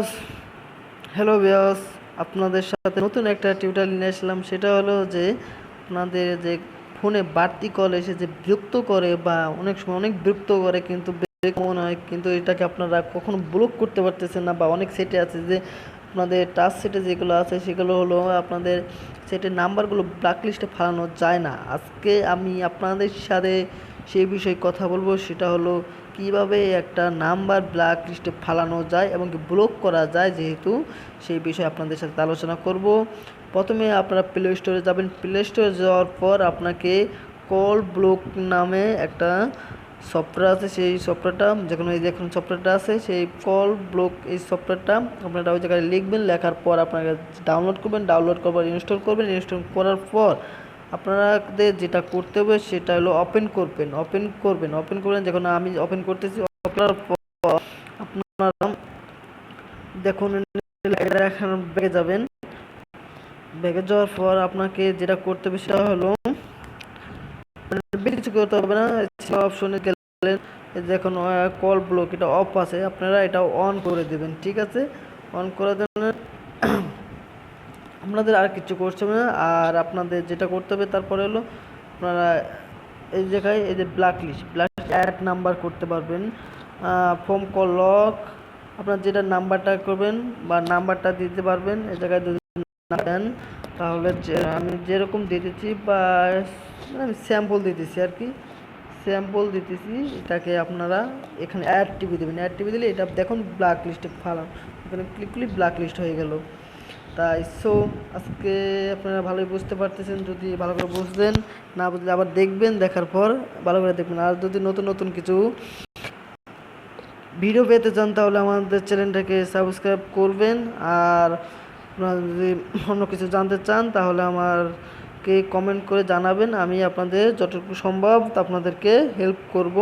বিয়াস hello বিয়াস আপনাদের সাথে নতুন একটা টিউটোরিয়াল নিয়ে আসলাম। সেটা হলো যে আপনাদের যে ফোনে বাড়তি কল এসে যে বিরক্ত করে বা অনেক সময় অনেক বিরক্ত করে কিন্তু মনে হয়, কিন্তু এটাকে আপনারা কখনো ব্লক করতে পারতেছেন না বা অনেক সেটে আছে যে আপনাদের টাচ সেটে যেগুলো আছে সেগুলো হলো আপনাদের সেটের নাম্বারগুলো ব্ল্যাক লিস্টে ফালানো যায় না। আজকে আমি আপনাদের সাথে সেই বিষয়ে কথা বলব, সেটা হলো কীভাবে একটা নাম্বার ব্ল্যাক লিস্টে ফালানো যায় এবং ব্লক করা যায় যেহেতু সেই বিষয়ে আপনাদের সাথে আলোচনা করব। প্রথমে আপনারা প্লে স্টোরে যাবেন। প্লে স্টোরে যাওয়ার পর আপনাকে কল ব্লক নামে একটা সফটওয়্যার আছে, সেই সফটওয়্যারটা যেখানে এই দেখুন সফটওয়্যারটা আছে, সেই কল ব্লক এই সফটওয়্যারটা আপনারা ওই জায়গায় লিখবেন, লেখার পর আপনারা ডাউনলোড করবেন ডাউনলোড করবার ইনস্টল করবেন ইনস্টল করার পর আপনাদের যেটা করতে হবে সেটা হলো ওপেন করবেন ওপেন করবেন ওপেন করবেন, যখন আমি ওপেন করতেছি আপনারা দেখুন এখানে ব্যাগে যাবেন। ব্যাগে যাওয়ার পর আপনাকে যেটা করতে হবে সেটা হলো কিছু করতে হবে না অপশনে গেলেন দেখুন কল ব্লক এটা অফ আছে, আপনারা এটা অন করে দেবেন, ঠিক আছে? অন করে দেবেন আপনাদের আর কিছু করতে হবে না। আর আপনাদের যেটা করতে হবে, তারপরে হলো আপনারা এই জায়গায় এই যে black list black add number করতে পারবেন। ফোম কল লক আপনার যেটা নাম্বারটা করবেন বা নাম্বারটা দিতে পারবেন, এই জায়গায় যদি না দেন, তাহলে আমি যেরকম দিতেছি বা আমি স্যাম্পল দিতেছি আর কি। স্যাম্পল দিতেছি এটাকে আপনারা এখানে অ্যাড টিভি দেবেন। অ্যাড টিভি দিলে এটা দেখুন ব্ল্যাক লিস্টে ফালান। এখানে ক্লিক করলে ব্ল্যাক লিস্ট হয়ে গেল। তাই সো আজকে আপনারা ভালোই বুঝতে পারতেছেন, যদি ভালো করে বুঝলেন না বুঝলে আবার দেখবেন, দেখার পর ভালো করে দেখবেন। আর যদি নতুন নতুন কিছু ভিডিও পেতে চান, তাহলে আমাদের চ্যানেলটাকে সাবস্ক্রাইব করবেন। আর আপনারা যদি অন্য কিছু জানতে চান, তাহলে আমারকে কমেন্ট করে জানাবেন। আমি আপনাদের যতটুকু সম্ভব আপনাদেরকে হেল্প করব।